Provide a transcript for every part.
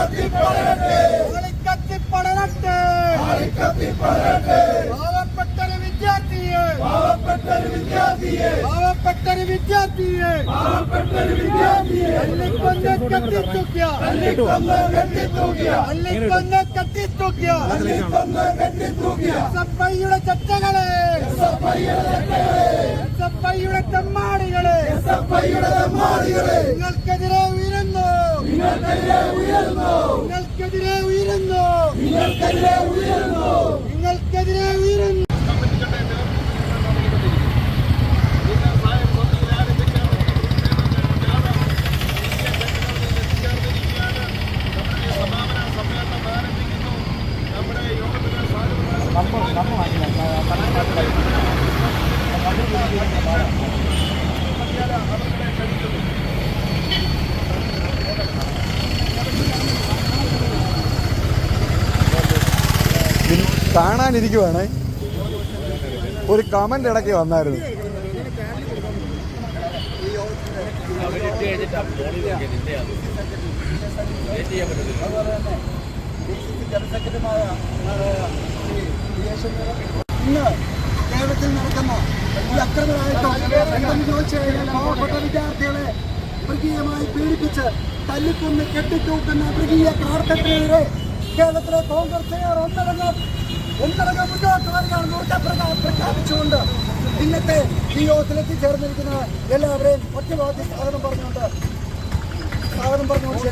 கத்தி படரட்டு உங்களை கத்தி படரட்டு உங்களை கத்தி படரட்டு பாவப்பட்டரு வித்யார்த்தியே பாவப்பட்டரு வித்யார்த்தியே பாவப்பட்டரு வித்யார்த்தியே பாவப்பட்டரு வித்யார்த்தியே அள்ளி கொண்ட கத்தி தூக்கியா அள்ளி கொண்ட கத்தி தூக்கியா அள்ளி கொண்ட கத்தி தூக்கியா அள்ளி கொண்ட கத்தி தூக்கியா சப்பையுட சட்டகளே சப்பையுட சட்டகளே சப்பையுட தம்மாடிகளே சப்பையுட தம்மாடிகளே உங்களுக்கெதிரே നിങ്ങൾക്കെതിരെ ഉയരുന്നു. നിങ്ങൾക്കെതിരെ ഉയരുന്നു. കാണാനിരിക്കുവാണ്. ഒരു കമന്റ് ഇടയ്ക്ക് വന്നായിരുന്നു. ഇന്ന് കേരളത്തിൽ നടക്കുന്ന ഈ ചോദിച്ചു കഴിഞ്ഞാൽ പാവപ്പെട്ട വിദ്യാർത്ഥികളെ മൃഗീയമായി പീഡിപ്പിച്ച് തല്ലിക്കൊന്ന് കെട്ടിത്തൂക്കുന്ന മൃഗീയ പ്രാർത്ഥനയെതിരെ കേരളത്തിലെ കോൺഗ്രസ് ഒന്നടങ്കം ഒന്നടങ്കം മുന്നോട്ട് വരികയാണെന്ന് പ്രഖ്യാ- പ്രഖ്യാപിച്ചുകൊണ്ട്. ഇന്നത്തെ ഈ യോഗത്തിൽ എത്തിച്ചേർന്നിരിക്കുന്ന എല്ലാവരെയും ഒറ്റവാദി സ്വാഗതം പറഞ്ഞുകൊണ്ട് സ്വാഗതം പറഞ്ഞുകൊണ്ട്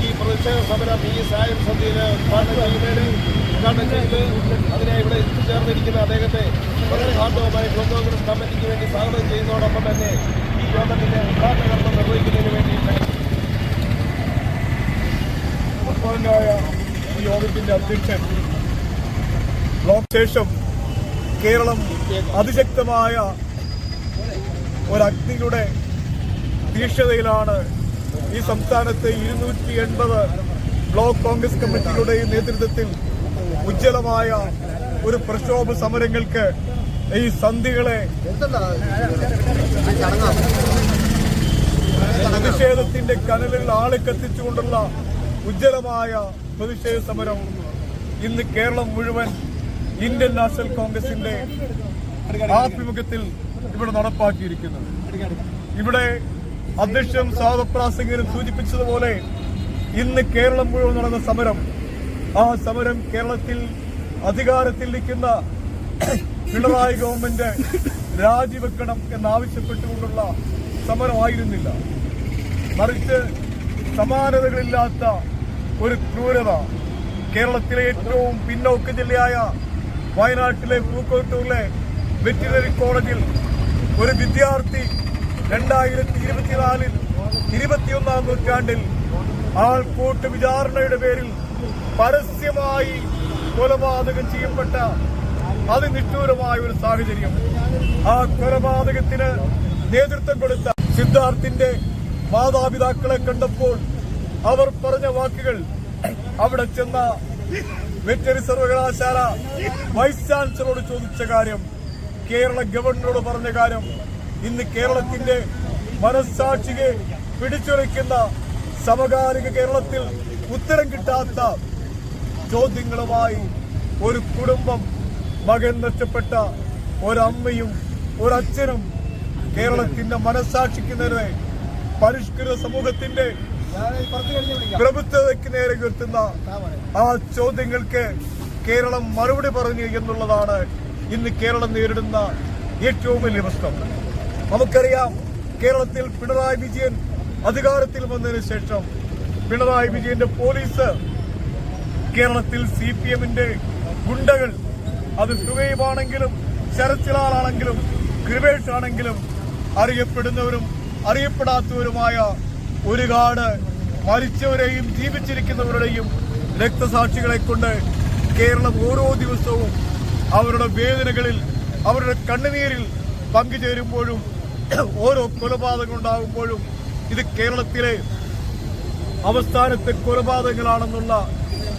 ഈ പ്രതിഷേധ സമരം ഈ സായം സന്ധ്യയിൽ ഉദ്ഘാടനം ചെയ്ത് അതിനെ ഇവിടെ എത്തിച്ചേർന്നിരിക്കുന്ന അദ്ദേഹത്തെ വളരെ ഹാർദവുമായി ബ്ലോക്ക് കോൺഗ്രസ് കമ്മിറ്റിക്ക് വേണ്ടി സ്വാഗതം ചെയ്യുന്നതോടൊപ്പം തന്നെ ഈ യോഗത്തിന്റെ ഉദ്ഘാടന കർമ്മം നിർവഹിക്കുന്നതിന് വേണ്ടി ഈ യോഗത്തിന്റെ അധ്യക്ഷൻ. ബ്ലോക്ക് ശേഷം കേരളം അതിശക്തമായ ഒരഗ്നിയുടെ തീക്ഷണതയിലാണ് ഈ സംസ്ഥാനത്തെ ഇരുന്നൂറ്റി എൺപത് ബ്ലോക്ക് കോൺഗ്രസ് കമ്മിറ്റികളുടെ നേതൃത്വത്തിൽ ഉജ്ജ്വലമായ ഒരു പ്രക്ഷോഭ സമരങ്ങൾക്ക് ഈ സന്ധികളെ പ്രതിഷേധത്തിന്റെ കനലിൽ ആളിക്കത്തിച്ചുകൊണ്ടുള്ള ഉജ്ജ്വലമായ പ്രതിഷേധ സമരം ഇന്ന് കേരളം മുഴുവൻ ഇന്ത്യൻ നാഷണൽ കോൺഗ്രസിന്റെ ആഭിമുഖ്യത്തിൽ ഇവിടെ നടപ്പാക്കിയിരിക്കുന്നത്. ഇവിടെ അധ്യക്ഷൻ സാദപ്രാസംഗിനും സൂചിപ്പിച്ചതുപോലെ ഇന്ന് കേരളം മുഴുവൻ നടന്ന സമരം ആ സമരം കേരളത്തിൽ അധികാരത്തിലിരിക്കുന്ന പിണറായി ഗവൺമെന്റ് രാജിവെക്കണം എന്നാവശ്യപ്പെട്ടുകൊണ്ടുള്ള സമരമായിരുന്നില്ല. മറിച്ച് സമാനതകളില്ലാത്ത ഒരു ക്രൂരത കേരളത്തിലെ ഏറ്റവും പിന്നോക്ക ജില്ലയായ വയനാട്ടിലെ പൂക്കോട്ടൂരിലെ വെറ്റിനറി കോളേജിൽ ഒരു വിദ്യാർത്ഥി രണ്ടായിരത്തി ഇരുപത്തിനാലിൽ ഇരുപത്തിയൊന്നാം നൂറ്റാണ്ടിൽ ആൾക്കൂട്ട് വിചാരണയുടെ പേരിൽ പരസ്യമായി കൊലപാതകം ചെയ്യപ്പെട്ട അതിനിഷ്ഠൂരമായ ഒരു സാഹചര്യം. ആ കൊലപാതകത്തിന് നേതൃത്വം കൊടുത്ത സിദ്ധാർത്ഥിന്റെ മാതാപിതാക്കളെ കണ്ടപ്പോൾ അവർ പറഞ്ഞ വാക്കുകൾ അവിടെ ചെന്ന വെറ്ററി സർവകലാശാല വൈസ് ചാൻസലറോട് ചോദിച്ച കാര്യം കേരള ഗവർണറോട് പറഞ്ഞ കാര്യം ഇന്ന് കേരളത്തിന്റെ മനസ്സാക്ഷിയെ പിടിച്ചുലയ്ക്കുന്ന സമകാലിക കേരളത്തിൽ ഉത്തരം കിട്ടാത്ത ചോദ്യങ്ങളുമായി ഒരു കുടുംബം മകൻ നഷ്ടപ്പെട്ട ഒരമ്മയും ഒരച്ഛനും കേരളത്തിന്റെ മനസ്സാക്ഷിക്ക് നേരെ പരിഷ്കൃത സമൂഹത്തിന്റെ പ്രഭുത്വതയ്ക്ക് നേരെ ഉയർത്തുന്ന ആ ചോദ്യങ്ങൾക്ക് കേരളം മറുപടി പറഞ്ഞു എന്നുള്ളതാണ് ഇന്ന് കേരളം നേരിടുന്ന ഏറ്റവും വലിയ പ്രശ്നം. നമുക്കറിയാം കേരളത്തിൽ പിണറായി വിജയൻ അധികാരത്തിൽ വന്നതിന് ശേഷം പിണറായി വിജയന്റെ പോലീസ് കേരളത്തിൽ സി പി എമ്മിന്റെ ഗുണ്ടകൾ അത് ഷുഹൈബാണെങ്കിലും ശരത്ലാലാണെങ്കിലും കൃപേഷ് ആണെങ്കിലും അറിയപ്പെടുന്നവരും അറിയപ്പെടാത്തവരുമായ ഒരുപാട് മരിച്ചവരെയും ജീവിച്ചിരിക്കുന്നവരുടെയും രക്തസാക്ഷികളെ കൊണ്ട് കേരളം ഓരോ ദിവസവും അവരുടെ വേദനകളിൽ അവരുടെ കണ്ണുനീരിൽ പങ്കുചേരുമ്പോഴും ഓരോ കൊലപാതകം ഉണ്ടാകുമ്പോഴും ഇത് കേരളത്തിലെ അവസാനത്തെ കൊലപാതകങ്ങളാണെന്നുള്ള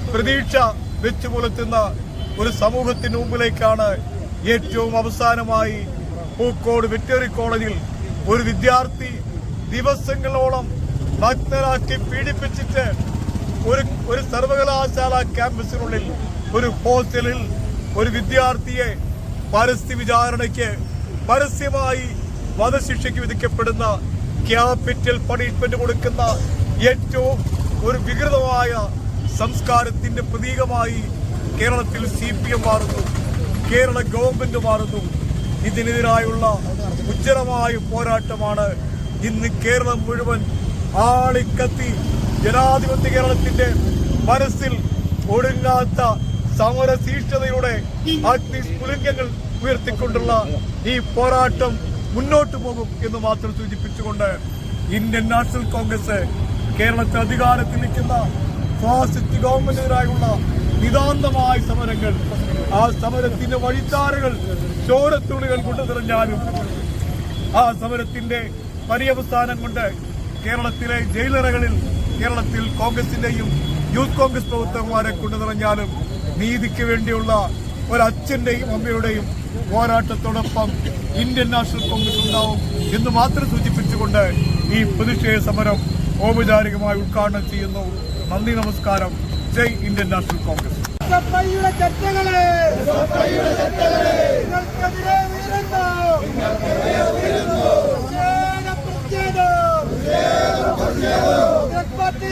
പ്രതീക്ഷ വെച്ചു പുലർത്തുന്ന ഒരു സമൂഹത്തിന് മുമ്പിലേക്കാണ് ഏറ്റവും അവസാനമായി പൂക്കോട് വെറ്ററി കോളേജിൽ ഒരു വിദ്യാർത്ഥി ദിവസങ്ങളോളം ഭക്തരാക്കി പീഡിപ്പിച്ചിട്ട് ഒരു ഒരു സർവകലാശാല ക്യാമ്പസിനുള്ളിൽ ഒരു ഹോസ്റ്റലിൽ ഒരു വിദ്യാർത്ഥിയെ പരസ്യ വിചാരണയ്ക്ക് പരസ്യമായി വധശിക്ഷയ്ക്ക് വിധിക്കപ്പെടുന്ന ക്യാപിറ്റൽ പണിഷ്മെന്റ് കൊടുക്കുന്ന ഏറ്റവും ഒരു വികൃതമായ സംസ്കാരത്തിന്റെ പ്രതീകമായി കേരളത്തിൽ സി പി എം മാറുന്നു. കേരള ഗവൺമെന്റ് മാറുന്നു. ഇതിനെതിരായുള്ള ഉജ്ജലമായ പോരാട്ടമാണ് ഇന്ന് കേരളം മുഴുവൻ ആളിക്കത്തി ജനാധിപത്യ കേരളത്തിന്റെ മനസ്സിൽ ഒടുങ്ങാത്ത അഗ്നി അഗ്നിസ്ഫുലിംഗങ്ങൾ ഉയർത്തിക്കൊണ്ടുള്ള ഈ പോരാട്ടം മുന്നോട്ട് പോകും എന്ന് മാത്രം സൂചിപ്പിച്ചുകൊണ്ട് ഇന്ത്യൻ നാഷണൽ കോൺഗ്രസ് കേരളത്തിൽ അധികാരത്തിൽ നിൽക്കുന്ന ഫാസിസ്റ്റ് ഗവൺമെന്റിനെതിരായുള്ള നിതാന്തമായ സമരങ്ങൾ ആ സമരത്തിന്റെ വഴിത്താരകൾ ചോരത്തുള്ളികൾ കൊണ്ടു നിറഞ്ഞാലും ആ സമരത്തിന്റെ പര്യവസാനം കൊണ്ട് കേരളത്തിലെ ജയിലറകളിൽ കേരളത്തിൽ കോൺഗ്രസിന്റെയും യൂത്ത് കോൺഗ്രസ് പ്രവർത്തകന്മാരെ കൊണ്ടു നിറഞ്ഞാലും നീതിക്ക് വേണ്ടിയുള്ള ഒരച്ഛന്റെയും അമ്മയുടെയും പോരാട്ടത്തോടൊപ്പം ഇന്ത്യൻ നാഷണൽ കോൺഗ്രസ് ഉണ്ടാവും എന്ന് മാത്രം സൂചിപ്പിച്ചുകൊണ്ട് ഈ പ്രതിഷേധ സമരം ഔപചാരികമായി ഉദ്ഘാടനം ചെയ്യുന്നു. നന്ദി നമസ്കാരം. ജയ് ഇന്ത്യൻ നാഷണൽ കോൺഗ്രസ്. പ്രതിഷേധം, പ്രതിഷേധം. കോൺഗ്രസ് പാർട്ടി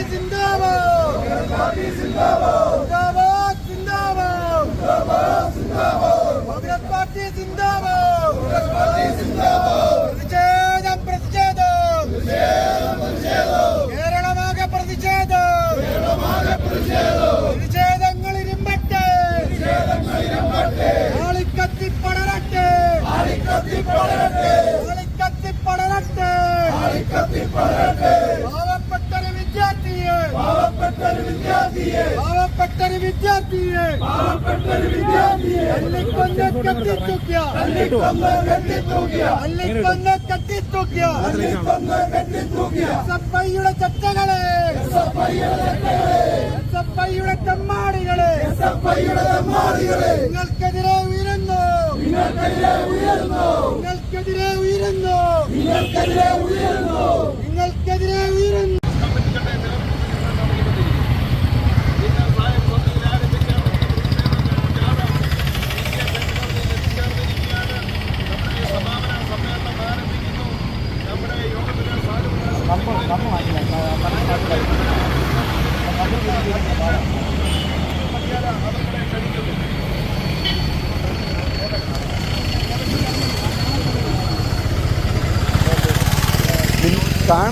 പ്രതിഷേധങ്ങൾ ഇരുമ്പട്ടെ ആളിക്കത്തി പടരട്ടെ ആളിക്കത്തി പടരട്ടെ പാവപ്പെട്ടൊരു വിദ്യാർത്ഥിയെ. പാവപ്പെട്ടൊരു വിദ്യാർത്ഥിയെ. പാവപ്പെട്ടൊരു വിദ്യാർത്ഥിയെ പാവപ്പെട്ടൊരു വിദ്യാർത്ഥിയെ അല്ലിക്കൊന്ന് കെട്ടിത്തൂക്കിയ. അല്ലിക്കൊന്ന് കെട്ടിത്തൂക്കിയ. അല്ലിക്കൊന്ന് കെട്ടിത്തൂക്കിയ അല്ലിക്കൊന്ന് എസ്എഫ്ഐയുടെ ചർച്ചകളെ. എസ്എഫ്ഐയുടെ തെമ്മാടികളെ എസ്എഫ്ഐയുടെ തെമ്മാടികളെ നിങ്ങൾക്കെതിരെ ഉയരുന്നു. നിങ്ങൾക്കെതിരെ ഉയരുന്നു. നിങ്ങൾക്കെതിരെ ഉയരുന്നു. നിങ്ങൾക്കെതിരെ ഉയരുന്നു നിങ്ങൾക്കെതിരെ ഉയരുന്നു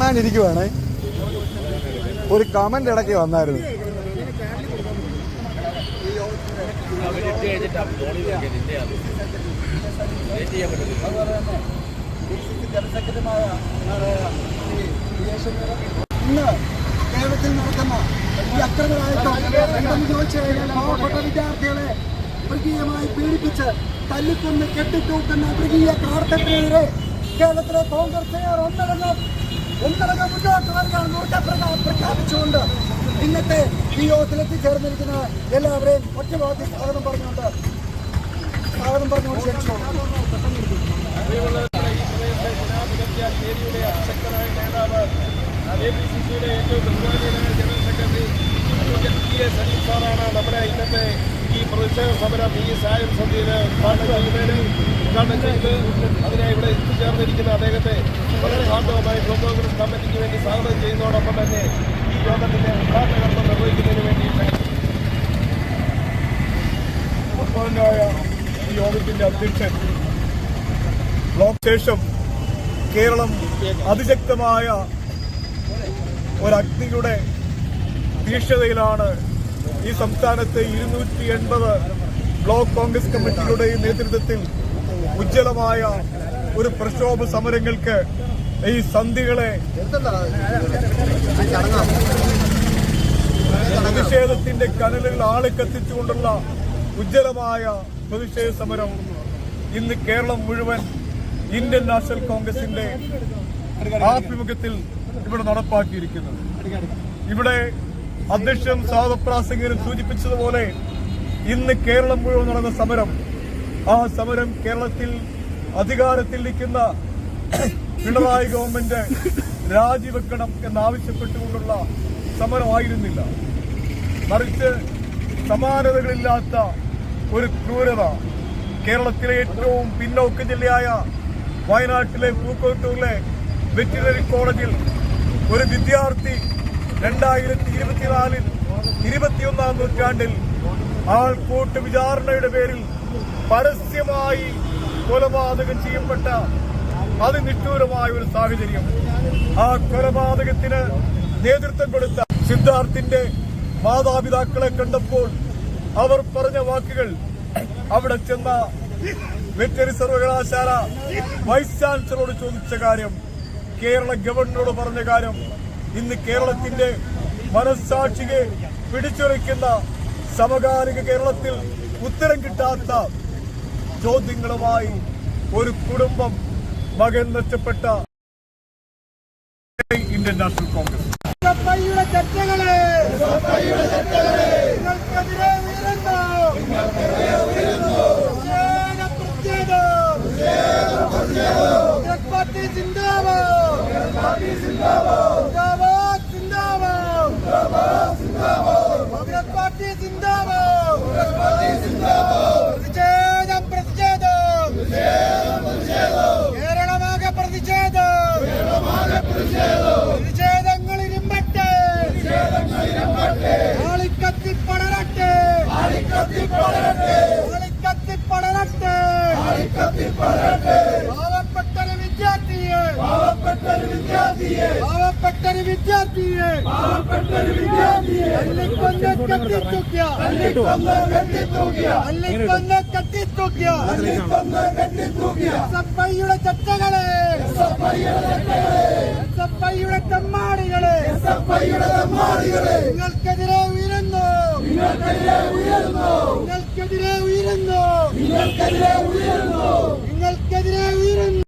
കാണാനിരിക്കുവാണ്. ഒരു കമന്റ് ഇടയ്ക്ക് വന്നായിരുന്നു. ഇന്ന് കേരളത്തിൽ നടക്കുന്ന ഈ അക്രമരായിട്ടും പാവപ്പെട്ട വിദ്യാർത്ഥികളെ മൃഗീയമായി പീഡിപ്പിച്ച് തല്ലിക്കൊന്ന് കെട്ടിത്തൂക്കുന്ന മൃഗീയ പ്രവർത്തനത്തിനെതിരെ കേരളത്തിലെ കോൺഗ്രസ് ഒന്നടങ്കം ഒന്നടങ്കം മുന്നോട്ട് വരികയാണ് ഊർജപ്രകാ പ്രഖ്യാപിച്ചുകൊണ്ട് ഇന്നത്തെ ഈ യോഗത്തിൽ എത്തിച്ചേർന്നിരിക്കുന്ന എല്ലാവരെയും ഒറ്റവാദി സ്വാഗതം പറഞ്ഞുകൊണ്ട് സ്വാഗതം പറഞ്ഞുകൊണ്ട് ക്ഷണിച്ചു. ഏറ്റവും ബഹുമാനീയനായ general secretary advocate P A Salim സാറാണ് നമ്മുടെ ഇന്നത്തെ ഈ പ്രതിഷേധ സമരം ഈ സായം സന്ധ്യയിൽ ഉദ്ഘാടനം ചെയ്യുന്നതിന് ഉദ്ഘാടനം ചെയ്ത് അതിനെ ഇവിടെ എത്തിച്ചേർന്നിരിക്കുന്ന അദ്ദേഹത്തെ വളരെ ഹാർദവമായി ബ്ലോക്ക് കമ്മിറ്റിക്ക് വേണ്ടി സ്വാഗതം ചെയ്യുന്നതോടൊപ്പം തന്നെ ഈ യോഗത്തിന്റെ ഉദ്ഘാടനകർമ്മം നിർവഹിക്കുന്നതിന് വേണ്ടി ബഹുമാനായ ഈ യോഗത്തിന്റെ അധ്യക്ഷൻ ബ്ലോക്ക് ശേഷം കേരളം അതിശക്തമായ ഒരഗ്നിയുടെ തീക്ഷണതയിലാണ് ഈ സംസ്ഥാനത്ത് ഇരുന്നൂറ്റി എൺപത് ബ്ലോക്ക് കോൺഗ്രസ് കമ്മിറ്റിയുടെ നേതൃത്വത്തിൽ ഉജ്ജ്വലമായ ഒരു പ്രക്ഷോഭ സമരങ്ങൾക്ക് ഈ സന്ധികളെ പ്രതിഷേധത്തിന്റെ കനലുകൾ ആളിക്കത്തിച്ചുകൊണ്ടുള്ള ഉജ്ജ്വലമായ പ്രതിഷേധ സമരം ഇന്ന് കേരളം മുഴുവൻ ഇന്ത്യൻ നാഷണൽ കോൺഗ്രസിന്റെ ആഭിമുഖ്യത്തിൽ ഇവിടെ നടപ്പാക്കിയിരിക്കുന്നത്. ഇവിടെ അധ്യക്ഷൻ സാധപ്രാസംഗനും സൂചിപ്പിച്ചതുപോലെ ഇന്ന് കേരളം മുഴുവൻ നടന്ന സമരം ആ സമരം കേരളത്തിൽ അധികാരത്തിൽ നിൽക്കുന്ന പിണറായി ഗവൺമെന്റ് രാജിവെക്കണം എന്നാവശ്യപ്പെട്ടുകൊണ്ടുള്ള സമരമായിരുന്നില്ല. മറിച്ച് സമാനതകളില്ലാത്ത ഒരു ക്രൂരത കേരളത്തിലെ ഏറ്റവും പിന്നോക്ക ജില്ലയായ വയനാട്ടിലെ പൂക്കോട്ടൂരിലെ വെറ്റിനറി കോളേജിൽ ഒരു വിദ്യാർത്ഥി രണ്ടായിരത്തി ഇരുപത്തിനാലിൽ ഇരുപത്തിയൊന്നാം നൂറ്റാണ്ടിൽ ആൾക്കൂട്ട് വിചാരണയുടെ പേരിൽ പരസ്യമായി കൊലപാതകം ചെയ്യപ്പെട്ട അതിനിഷ്ഠൂരമായ ഒരു സാഹചര്യം. ആ കൊലപാതകത്തിന് നേതൃത്വം കൊടുത്ത സിദ്ധാർത്ഥിന്റെ മാതാപിതാക്കളെ കണ്ടപ്പോൾ അവർ പറഞ്ഞ വാക്കുകൾ അവിടെ ചെന്ന വെറ്ററി സർവകലാശാല വൈസ് ചാൻസലറോട് ചോദിച്ച കാര്യം കേരള ഗവർണറോട് പറഞ്ഞ കാര്യം ഇന്ന് കേരളത്തിന്റെ മനസ്സാക്ഷിയെ പിടിച്ചുറയ്ക്കുന്ന സമകാലിക കേരളത്തിൽ ഉത്തരം കിട്ടാത്ത ചോദ്യങ്ങളുമായി ഒരു കുടുംബം മകൻ നഷ്ടപ്പെട്ട ഇന്ത്യൻ നാഷണൽ കോൺഗ്രസ് സഭയുടെ ചർച്ചകളെ നിങ്ങൾക്കെതിരെ ഉയരുന്നു പ്രതിഷേധം, പ്രതിഷേധം. കോൺഗ്രസ് പാർട്ടി സിന്ദാബാദ് സിന്ദാബാദ് സിന്ദാബാദ് കോൺഗ്രസ് പാർട്ടി സിന്ദാബാദ് പ്രതിഷേധം പ്രതിഷേധം കേരളമാകെ പ്രതിഷേധം പ്രതിഷേധങ്ങൾ ഇരുമ്പട്ടെ ആളിക്കത്തി പടരട്ടെ ആളിക്കത്തി പടരട്ടെ പാവപ്പെട്ടൊരു വിദ്യാർത്ഥിയെ. പാവപ്പെട്ടൊരു വിദ്യാർത്ഥിയെ തല്ലിക്കൊന്ന് കെട്ടിത്തൂക്കിയ തല്ലിക്കൊന്ന് കെട്ടിത്തൂക്കിയ നിങ്ങൾക്കെതിരെ ഉയരുന്നു. നിങ്ങൾക്കെതിരെ ഉയരുന്നു. നിങ്ങൾക്കെതിരെ ഉയരുന്നു. നിങ്ങൾക്കെതിരെ ഉയരുന്നു. നിങ്ങൾക്കെതിരെ ഉയരുന്നു.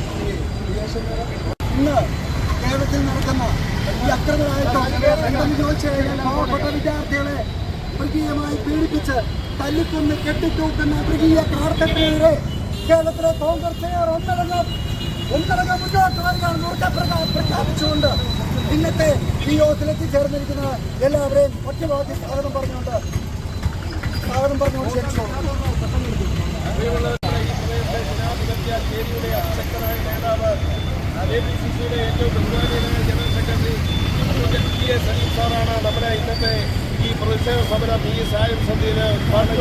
ഇന്ന് കേരളത്തിൽ നടക്കുന്ന ഈ അക്രമരായത്വം എന്തെന്ന് ചോദിച്ചു കഴിഞ്ഞാൽ പാവപ്പെട്ട വിദ്യാർത്ഥികളെ മൃഗീയമായി പീഡിപ്പിച്ച് തല്ലിക്കൊന്ന് കെട്ടിത്തൂക്കുന്ന മൃഗീയ പ്രവർത്തനത്തിനെതിരെ കേരളത്തിലെ കോൺഗ്രസ് ഒന്നടങ്കം ഒന്നടങ്കം മുന്നോട്ട് വരികയാണെന്ന് ഉറക്കെ പ്രഖ്യാപിച്ചുകൊണ്ട്. ഇന്നത്തെ ഈ യോഗത്തിലെത്തിച്ചേർന്നിരിക്കുന്ന എല്ലാവരെയും ഒറ്റവാക്കി സ്വാഗതം പറഞ്ഞുകൊണ്ട് സ്വാഗതം പറഞ്ഞുകൊണ്ട് ക്ഷണിച്ചു. ചേരിയുടെ അതിശക്തനായ നേതാവ് കെ പി സി സിയുടെ ഏറ്റവും ബഹുമാനീയനായ general secretary T A Salim നമ്മുടെ ഇന്നത്തെ ഈ പ്രതിഷേധ സമരം ഈ സായം സന്ധ്യയിൽ ഉദ്ഘാടനം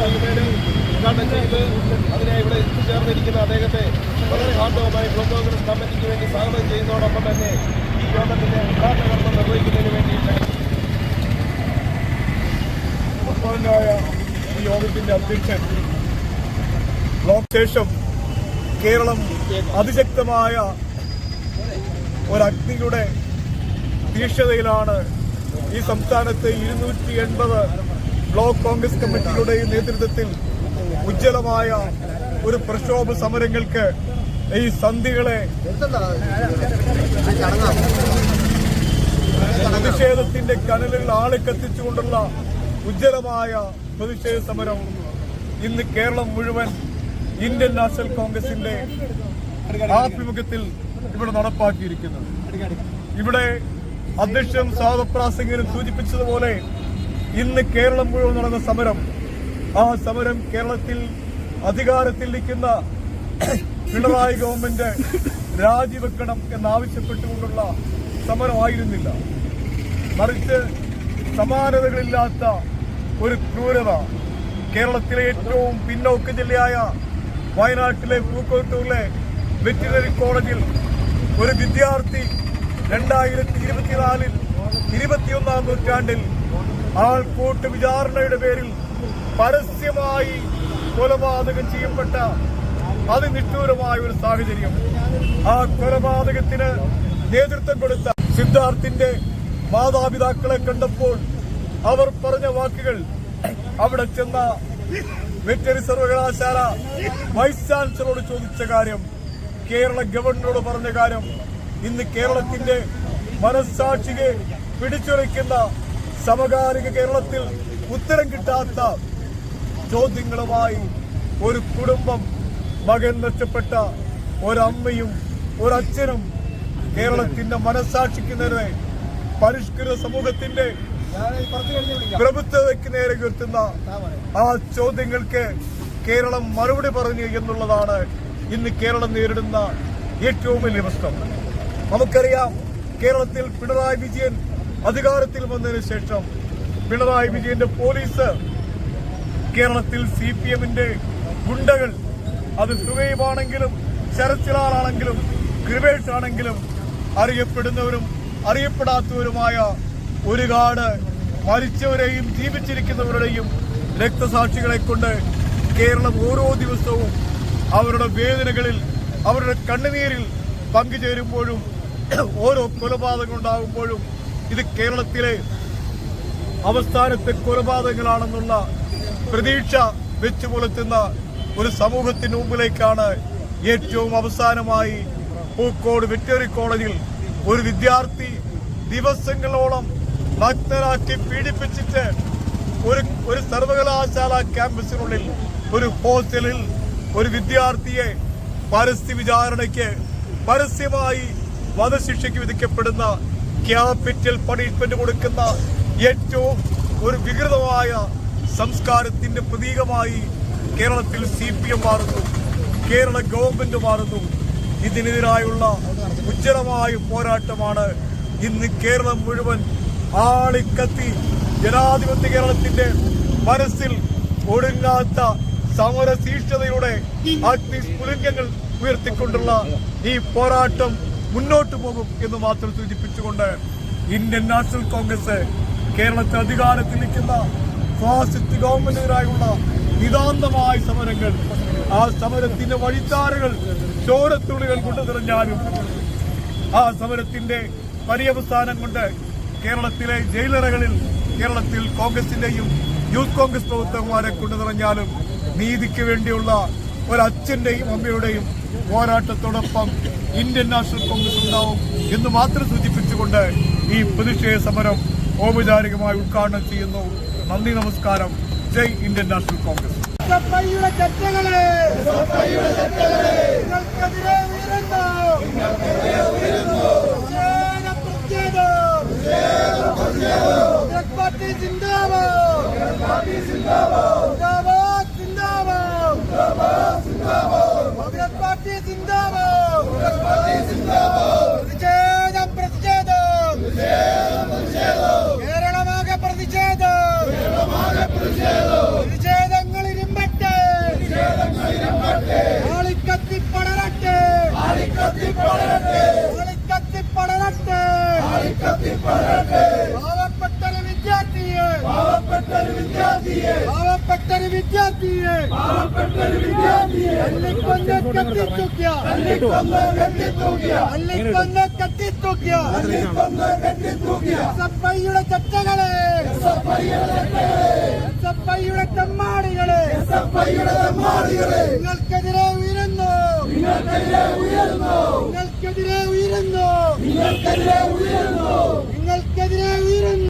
അതിനെ ഇവിടെ എത്തിച്ചേർന്നിരിക്കുന്ന അദ്ദേഹത്തെ വളരെ ഹാർദവമായി ബ്ലോക്ക് കോൺഗ്രസ് വേണ്ടി സ്വാഗതം ചെയ്യുന്നതോടൊപ്പം ഈ യോഗത്തിന്റെ ഉദ്ഘാടന കർമ്മം നിർവഹിക്കുന്നതിന് വേണ്ടി ബഹുമാനായ ഈ യോഗത്തിന്റെ അധ്യക്ഷൻ. ബ്ലോക്ക് ശേഷം കേരളം അതിശക്തമായ ഒരഗ്നിയുടെ തീക്ഷണതയിലാണ് ഈ സംസ്ഥാനത്തെ ഇരുന്നൂറ്റി എൺപത് ബ്ലോക്ക് കോൺഗ്രസ് കമ്മിറ്റികളുടെയും നേതൃത്വത്തിൽ ഉജ്ജ്വലമായ ഒരു പ്രക്ഷോഭ സമരങ്ങൾക്ക് ഈ സന്ധികളെ പ്രതിഷേധത്തിന്റെ കനലുകൾ ആളിക്കത്തിച്ചുകൊണ്ടുള്ള ഉജ്ജ്വലമായ പ്രതിഷേധ സമരം ഇന്ന് കേരളം മുഴുവൻ ഇന്ത്യൻ നാഷണൽ കോൺഗ്രസിന്റെ ആഭിമുഖ്യത്തിൽ ഇവിടെ നടപ്പാക്കിയിരിക്കുന്നത്. ഇവിടെ അധ്യക്ഷൻ സാദപ്രാസിംഗിനും സൂചിപ്പിച്ചതുപോലെ ഇന്ന് കേരളം മുഴുവൻ നടന്ന സമരം ആ സമരം കേരളത്തിൽ അധികാരത്തിൽ നിൽക്കുന്ന പിണറായി ഗവൺമെന്റ് രാജിവെക്കണം എന്നാവശ്യപ്പെട്ടുകൊണ്ടുള്ള സമരമായിരുന്നില്ല. മറിച്ച് സമാനതകളില്ലാത്ത ഒരു ക്രൂരത കേരളത്തിലെ ഏറ്റവും പിന്നോക്ക ജില്ലയായ വയനാട്ടിലെ പൂക്കോട്ടൂരിലെ വെറ്റിനറി കോളേജിൽ ഒരു വിദ്യാർത്ഥി രണ്ടായിരത്തി ഇരുപത്തിനാലിൽ ഇരുപത്തിയൊന്നാം നൂറ്റാണ്ടിൽ ആൾക്കൂട്ട് വിചാരണയുടെ പേരിൽ പരസ്യമായി കൊലപാതകം ചെയ്യപ്പെട്ട അതിനിഷ്ഠൂരമായ ഒരു സാഹചര്യം. ആ കൊലപാതകത്തിന് നേതൃത്വം കൊടുത്ത സിദ്ധാർത്ഥിന്റെ മാതാപിതാക്കളെ കണ്ടപ്പോൾ അവർ പറഞ്ഞ വാക്കുകൾ അവിടെ ചെന്ന വെറ്ററി സർവകലാശാല വൈസ് ചാൻസലറോട് ചോദിച്ച കാര്യം കേരള ഗവർണറോട് പറഞ്ഞ കാര്യം ഇന്ന് കേരളത്തിന്റെ മനസ്സാക്ഷിയെ പിടിച്ചുറയ്ക്കുന്ന സമകാലിക കേരളത്തിൽ ഉത്തരം കിട്ടാത്ത ചോദ്യങ്ങളുമായി ഒരു കുടുംബം മകൻ നഷ്ടപ്പെട്ട ഒരമ്മയും ഒരച്ഛനും കേരളത്തിന്റെ മനസ്സാക്ഷിക്ക് നേരെ പരിഷ്കൃത സമൂഹത്തിന്റെ പ്രഭുത്വതയ്ക്ക് നേരെ ഉയർത്തുന്ന ആ ചോദ്യങ്ങൾക്ക് കേരളം മറുപടി പറഞ്ഞു എന്നുള്ളതാണ് ഇന്ന് കേരളം നേരിടുന്ന ഏറ്റവും വലിയ പ്രശ്നം. നമുക്കറിയാം കേരളത്തിൽ പിണറായി വിജയൻ അധികാരത്തിൽ വന്നതിന് ശേഷം പിണറായി വിജയന്റെ പോലീസ് കേരളത്തിൽ സി പി എമ്മിന്റെ ഗുണ്ടകൾ. അത് സുവൈബാണെങ്കിലും ശരത്ലാലാണെങ്കിലും കൃപേഷ് ആണെങ്കിലും അറിയപ്പെടുന്നവരും അറിയപ്പെടാത്തവരുമായ ഒരുപാട് മരിച്ചവരെയും ജീവിച്ചിരിക്കുന്നവരുടെയും രക്തസാക്ഷികളെ കൊണ്ട് കേരളം ഓരോ ദിവസവും അവരുടെ വേദനകളിൽ അവരുടെ കണ്ണുനീരിൽ പങ്കുചേരുമ്പോഴും ഓരോ കൊലപാതകം ഉണ്ടാകുമ്പോഴും ഇത് കേരളത്തിലെ അവസാനത്തെ കൊലപാതകങ്ങളാണെന്നുള്ള പ്രതീക്ഷ വെച്ചു പുലർത്തുന്ന ഒരു സമൂഹത്തിന് മുമ്പിലേക്കാണ് ഏറ്റവും അവസാനമായി പൂക്കോട് വെറ്റേറി കോളേജിൽ ഒരു വിദ്യാർത്ഥി ദിവസങ്ങളോളം നഗ്നരാക്കി പീഡിപ്പിച്ചിട്ട് ഒരു ഒരു സർവകലാശാല ക്യാമ്പസിനുള്ളിൽ ഒരു ഹോസ്റ്റലിൽ ഒരു വിദ്യാർത്ഥിയെ പരസ്യ വിചാരണയ്ക്ക് പരസ്യമായി വധശിക്ഷയ്ക്ക് വിധിക്കപ്പെടുന്ന ക്യാപിറ്റൽ പണിഷ്മെന്റ് കൊടുക്കുന്ന ഏറ്റവും ഒരു വികൃതമായ സംസ്കാരത്തിന്റെ പ്രതീകമായി കേരളത്തിൽ സി പി എം മാറുന്നു കേരള ഗവൺമെന്റ് മാറുന്നു. ഇതിനെതിരായുള്ള ഉജ്ജ്വലമായ പോരാട്ടമാണ് ഇന്ന് കേരളം മുഴുവൻ ആളിക്കത്തി ജനാധിപത്യ കേരളത്തിന്റെ മനസ്സിൽ ഒടുങ്ങാത്ത സമരശീഷ്ടതയുടെ അഗ്നിസ്ഫുലിംഗങ്ങൾ ഉയർത്തിക്കൊണ്ടുള്ള ഈ പോരാട്ടം മുന്നോട്ട് പോകും എന്ന് മാത്രം സൂചിപ്പിച്ചുകൊണ്ട് ഇന്ത്യൻ നാഷണൽ കോൺഗ്രസ് കേരളത്തിൽ അധികാരത്തിൽ നിൽക്കുന്ന ഫാസിസ്റ്റ് ഗവൺമെന്റിനെതിരായുള്ള നിതാന്തമായ സമരങ്ങൾ ആ സമരത്തിന്റെ വഴിത്താരകൾ ചോരത്തുള്ളികൾ കൊണ്ടു നിറഞ്ഞാലും ആ സമരത്തിന്റെ പര്യവസാനം കൊണ്ട് കേരളത്തിലെ ജയിലറകളിൽ കേരളത്തിൽ കോൺഗ്രസിന്റെയും യൂത്ത് കോൺഗ്രസ് പ്രവർത്തകന്മാരെ കൊണ്ടു നിറഞ്ഞാലും നീതിക്ക് വേണ്ടിയുള്ള ഒരച്ഛന്റെയും അമ്മയുടെയും പോരാട്ടത്തോടൊപ്പം ഇന്ത്യൻ നാഷണൽ കോൺഗ്രസ് ഉണ്ടാവും എന്ന് മാത്രം സൂചിപ്പിച്ചുകൊണ്ട് ഈ പ്രതിഷേധ സമരം ഔപചാരികമായി ഉദ്ഘാടനം ചെയ്യുന്നു. നന്ദി നമസ്കാരം. ജയ് ഇന്ത്യൻ നാഷണൽ കോൺഗ്രസ്. എസ്എഫ്ഐയുടെ ചർച്ചകളെ നിങ്ങൾക്കെതിരെ ഉയരുന്നു പ്രതിഷേധം, പ്രതിഷേധം. കോൺഗ്രസ് പാർട്ടി സിന്ദാബാദ് സിന്ദാബാദ് സിന്ദാബാദ് കോൺഗ്രസ് പാർട്ടി സിന്ദാബാദ് പ്രതിഷേധം പ്രതിഷേധം. കേരളമാകെ പ്രതിഷേധം. പ്രതിഷേധങ്ങൾ ഇരുമ്പട്ടെ. ആളിക്കത്തി പടരട്ടെ. ആളിക്കത്തി പടരട്ടെ. പാവപ്പെട്ടൊരു വിദ്യാർത്ഥിയെ. പാവപ്പെട്ടൊരു വിദ്യാർത്ഥിയെ. പാവപ്പെട്ടൊരു വിദ്യാർത്ഥിയെ. പാവപ്പെട്ടൊരു വിദ്യാർത്ഥിയെ. അല്ലിക്കൊന്ന് കെട്ടിത്തൂക്കിയ അല്ലിക്കൊന്ന് കെട്ടിത്തൂക്കിയ അല്ലിക്കൊന്ന് കെട്ടിത്തൂക്കിയ എസ്എഫ്ഐയുടെ ഉയരുന്നു നിങ്ങൾക്കെതിരെ ഉയരുന്നു. നിങ്ങൾക്കെതിരെ ഉയരുന്നു. നിങ്ങൾക്കെതിരെ ഉയരുന്നു. നിങ്ങൾക്കെതിരെ ഉയരുന്നു.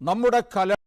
നമ്മുടെ കല